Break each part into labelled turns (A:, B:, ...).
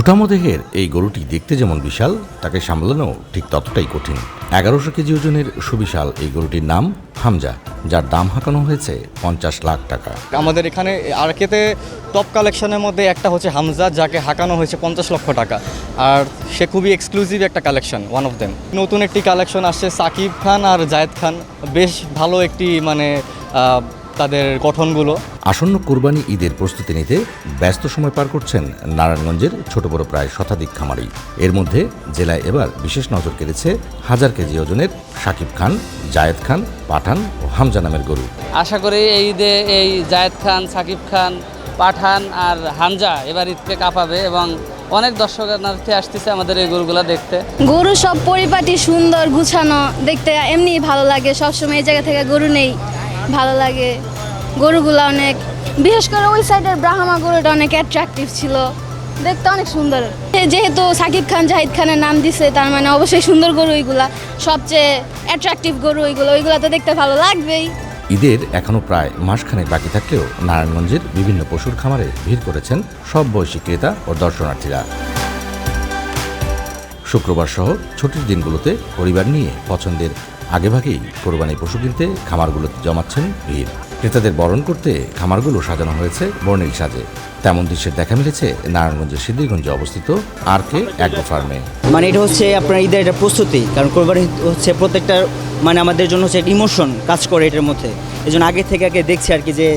A: সুঠামো দেহের এই গরুটি দেখতে যেমন বিশাল, তাকে সামলানো ঠিক ততটাই কঠিন। এগারোশো কেজি ওজনের সুবিশাল এই গরুটির নাম হামজা, যার দাম হাঁকানো হয়েছে পঞ্চাশ লাখ টাকা।
B: আমাদের এখানে আরকেতে টপ কালেকশনের মধ্যে একটা হচ্ছে হামজা, যাকে হাঁকানো হয়েছে পঞ্চাশ লক্ষ টাকা। আর সে খুবই এক্সক্লুসিভ একটা কালেকশন ওয়ান অফ দেম নতুন একটি কালেকশন আসছে সাকিব খান আর জায়েদ খান। বেশ ভালো একটি মানে তাদের গঠনগুলো।
A: আসন্ন কোরবানি ঈদের প্রস্তুতি নিতে ব্যস্ত সময় পার করছেন নারায়ণগঞ্জের ছোট বড় প্রায় শতাধিক খামারি। এর মধ্যে জেলায় এবার বিশেষ নজর কেড়েছে হাজার কেজি ওজনের শাকিব খান জায়েদ খান পাঠান ও হামজা নামের গরু।
C: আশা করি এই ঈদে এই জায়েদ খান সাকিব খান পাঠান আর হামজা এবার ঈদকে কাঁপাবে এবং অনেক দর্শনার্থী আসতেছে আমাদের এই গরুগুলো দেখতে।
D: গরু সব পরিপাটি সুন্দর গুছানো দেখতে এমনি ভালো লাগে। সবসময় এই জায়গা থেকে গরু নেই। ভালো লাগে। গরুগুলো অনেক, বিশেষ করে ওই সাইডের ব্রাহ্মা গরুটা অনেক অ্যাট্রাকটিভ ছিল। দেখতে অনেক সুন্দর। যেহেতু সাকিব খান, জাহিদ খানের নাম দিছে, তার মানে অবশ্যই সুন্দর গরু ওইগুলা। সবচেয়ে অ্যাট্রাকটিভ গরু ওইগুলো ওইগুলো তো দেখতে ভালো লাগবেই।
A: ঈদের এখনও প্রায় মাসখানেক বাকি থাকলেও নারায়ণগঞ্জের বিভিন্ন পশুর খামারে ভিড় করেছেন সব বয়সী ক্রেতা ও দর্শনার্থীরা। শুক্রবার সহ ছুটির দিনগুলোতে পরিবার নিয়ে পছন্দের আগেভাগেই কোরবানি পশু কিনতে খামারগুলোতে জমাচ্ছেন ভিড় ক্রেতাদের বরণ করতে খামারগুলো সাজানো হয়েছে বর্ণিল সাজে। তেমন দৃশ্যের দেখা মিলেছে নারায়ণগঞ্জের সিদ্ধিরগঞ্জে অবস্থিত আর কে অ্যাগ্রো ফার্মে।
E: মানে এটা হচ্ছে আপনার ঈদের একটা প্রস্তুতি, কারণ কোরবানি হচ্ছে প্রত্যেকটা মানে আমাদের জন্য হচ্ছে একটা ইমোশন কাজ করে এটার মধ্যে। এই জন্য আগে থেকে আগে দেখছি আর কি যে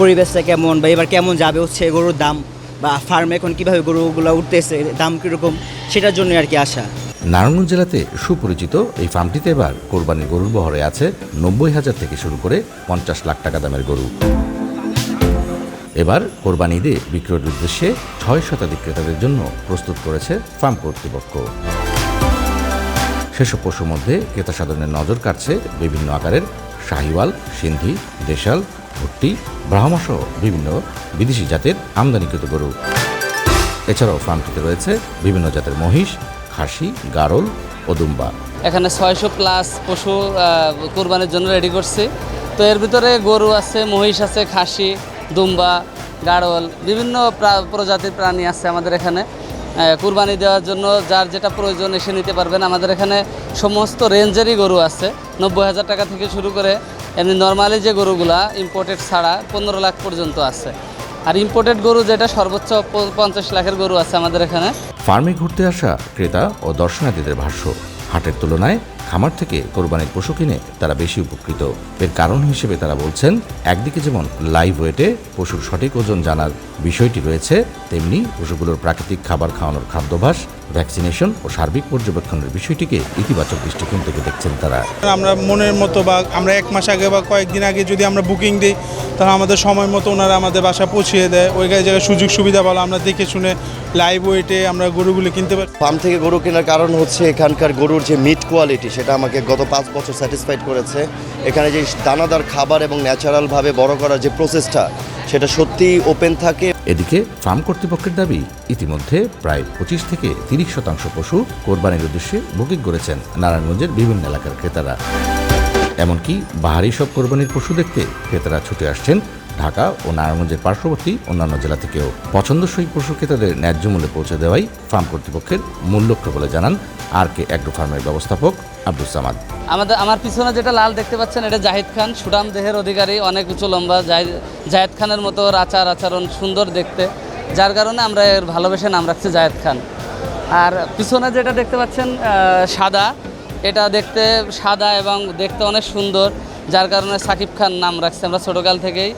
E: পরিবেশটা কেমন বা এবার কেমন যাবে হচ্ছে গরুর দাম বা ফার্মে এখন কীভাবে গরুগুলো উঠতেছে, দাম কীরকম, সেটার জন্য আর কি আসা।
A: নারায়ণগঞ্জ জেলাতে সুপরিচিত এই ফার্মটিতে এবার কোরবানির গরুর বহরে আছে নব্বই হাজার থেকে শুরু করে পঞ্চাশ লাখ টাকা দামের গরু। এবার কোরবানি ঈদে বিক্রয়ের উদ্দেশ্যে ছয় শতাধিক ক্রেতাদের জন্য প্রস্তুত করেছে ফার্ম কর্তৃপক্ষ। সেসব পশুর মধ্যে ক্রেতা সাধারণের নজর কাটছে বিভিন্ন আকারের শাহিওয়াল, সিন্ধি, দেশাল, ভুট্টি ব্রাহ্মসহ বিভিন্ন বিদেশি জাতের আমদানিকৃত গরু। এছাড়াও ফার্মটিতে রয়েছে বিভিন্ন জাতের মহিষ খাসি, গারল ও দুম্বা।
C: এখানে ছয়শো প্লাস পশু কোরবানির জন্য রেডি করছি। তো এর ভিতরে গরু আছে, মহিষ আছে, খাসি, দুম্বা গাড়ল বিভিন্ন প্রজাতির প্রাণী আছে আমাদের এখানে। কুরবানি দেওয়ার জন্য যার যেটা প্রয়োজন এসে নিতে পারবেন। আমাদের এখানে সমস্ত রেঞ্জেরই গরু আছে। নব্বই হাজার টাকা থেকে শুরু করে, এমনি নর্মালি যে গরুগুলা ইম্পোর্টেড ছাড়া পনেরো লাখ পর্যন্ত আছে। আর ইম্পোর্টেড গরু যেটা সর্বোচ্চ পঞ্চাশ লাখের গরু আছে আমাদের এখানে।
A: ফার্মে ঘুরতে আসা ক্রেতা ও দর্শনার্থীদের ভাষ্য, হাটের তুলনায় খামার থেকে কোরবানির পশু কিনে তারা বেশি উপকৃত। এর কারণ হিসেবে তারা বলছেন একদিকে যেমন লাইভ ওয়েটে পশুর সঠিক ওজন জানার বিষয়টি রয়েছে তেমনি পশুগুলোর প্রাকৃতিক খাবার খাওয়ানোর খাদ্যাভ্যাস ভ্যাকসিনেশন ও সার্বিক পর্যবেক্ষণের বিষয়টিকে ইতিবাচক দৃষ্টিকোণ থেকে দেখছেন তারা।
F: আমরা মনের মতো বা আমরা এক মাস আগে বা কয়েকদিন আগে যদি আমরা বুকিং দিই তাহলে আমাদের সময় মতো ওনারা আমাদের বাসা পৌঁছিয়ে দেয়। ওই জায়গায় সুযোগ সুবিধা ভালো আমরা দেখে শুনে লাইভ ওয়েটে আমরা গরুগুলো কিনতে পারি।
G: ফার্ম থেকে গরু কেনার কারণ হচ্ছে এখানকার গরুর যে মিট কোয়ালিটি সেটা আমাকে গত পাঁচ বছর স্যাটিসফাইড করেছে। এখানে যে দানাদার খাবার এবং ন্যাচারালভাবে বড় করার যে প্রসেসটা সেটা সত্যিই ওপেন থাকে।
A: এদিকে ফার্ম কর্তৃপক্ষের দাবি, ইতিমধ্যে প্রায় পঁচিশ থেকে তিরিশ শতাংশ পশু কোরবানির উদ্দেশ্যে বুকিং করেছেন নারায়ণগঞ্জের বিভিন্ন এলাকার ক্রেতারা। এমনকি বাহারি সব কোরবানির পশু দেখতে ক্রেতারা ছুটে আসছেন ঢাকা ও নারায়ণগঞ্জের পার্শ্ববর্তী অন্যান্য জেলা থেকেও পছন্দসই পশু ক্রেতাদের ন্যায্য মূল্যে পৌঁছে দেওয়াই ফার্ম কর্তৃপক্ষের মূল লক্ষ্য বলে জানান আর কে অ্যাগ্রো ফার্মের ব্যবস্থাপক আব্দুল সামাদ।
C: আমাদের, আমার পিছনে যেটা লাল দেখতে পাচ্ছেন, এটা জাহিদ খান। সুডাম দেহের অধিকারী, অনেক উঁচু লম্বা। জাহিদ খানের মতো আচার আচরণ সুন্দর দেখতে। যার কারণে আমরা এর ভালোবেসে নাম রাখছি জাহেদ খান। আর পিছনে যেটা দেখতে পাচ্ছেন সাদা। এটা দেখতে সাদা এবং দেখতে অনেক সুন্দর, যার কারণে সাকিব খান নাম রাখছি। আমরা ছোটোকাল থেকেই